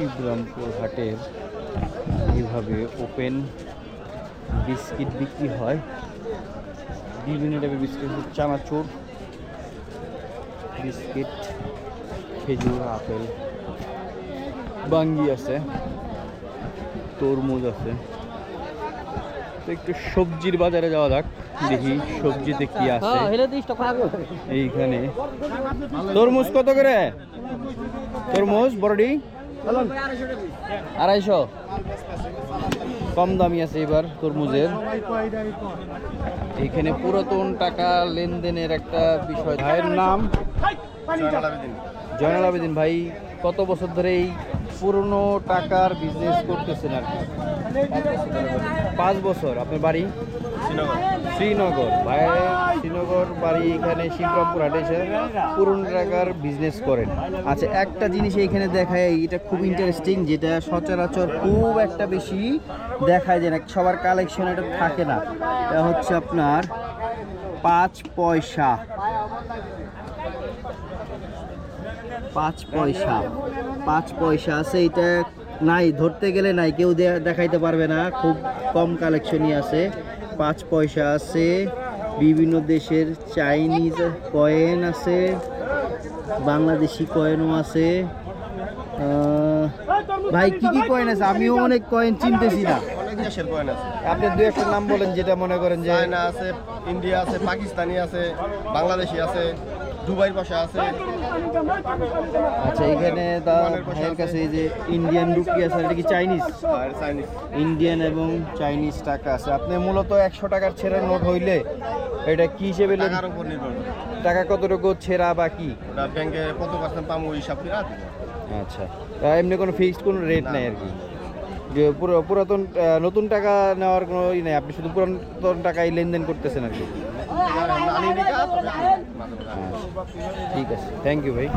শিবরামপুর হাটের এভাবে open biscuit বিক্রি হয়। বিভিন্ন টাইপের বিস্কিট চানাচুর বিস্কিট খেজুর আপেল বাঙ্গি আছে তরমুজ আছে। তো একটু সবজির বাজারে যাওয়া যাক দেখি সবজিতে কি আছে। এইখানে। তরমুজ কত করে? তরমুজ বড়ডি? আড়াইশো। কম দামি আছে এবার তরমুজের। এখানে পুরাতন টাকা লেনদেনের একটা বিষয়। ভাইয়ের নাম? জয়নাল আবেদিন ভাই কত বছর ধরে এই পুরনো টাকার বিজনেস করতেছেন আর কি। পাঁচ বছর আপনার বাড়ি? শ্রীনগর। ভাই শ্রীনগর বাড়ি এখানে শিবরামপুর হাটে এসে পুরনো টাকার বিজনেস করেন। আচ্ছা একটা জিনিস এইখানে দেখায় এটা খুব ইন্টারেস্টিং যেটা সচরাচর খুব একটা বেশি দেখায় যায় না। সবার কালেকশন এটা থাকে না। এটা হচ্ছে আপনার পাঁচ পয়সা। পাঁচ পয়সা। পাঁচ পয়সা আছে এটা নাই ধরতে গেলে নাই কেউ দেখাইতে পারবে না খুব কম কালেকশনই আছে। পাঁচ পয়সা আছে বিভিন্ন দেশের চাইনিজ কয়েন আছে বাংলাদেশি কয়েনও আছে। ভাই কি কি কয়েন আছে? আমিও অনেক কয়েন চিনতেছি না। অনেক দেশের কয়েন আছে। আপনি দু একটা নাম বলেন যেটা মনে করেন যে চায়না আছে ইন্ডিয়া আছে পাকিস্তানি আছে বাংলাদেশি আছে। দুবাইয়ের পাশে আছে। আচ্ছা এখানে ভাইয়ের কাছে এই যে ইন্ডিয়ান রুপি আছে এটা কি চাইনিজ আর চাইনিজ ইন্ডিয়ান এবং চাইনিজ টাকা আছে। আপনি মূলত একশো টাকার ছেঁড়া নোট হইলে এটা কি হিসেবে টাকার উপর নির্ভর টাকা কতটুকু ছেঁড়া বা কি? ব্যাংকে কত পার্সেন্ট পাবো ওই হিসাব করে আচ্ছা এমনি কোনো ফিক্সড কোনো রেট নাই আর কি? যে পুরো পুরাতন নতুন টাকা নেওয়ার কোনো ই নেই। আপনি শুধু পুরাতন টাকায় লেনদেন করতেছেন আর কি? আনি নিকা, তবে আনি। মাঝে মাঝে আনি। আচ্ছা, ঠিক আছে থ্যাংক ইউ ভাই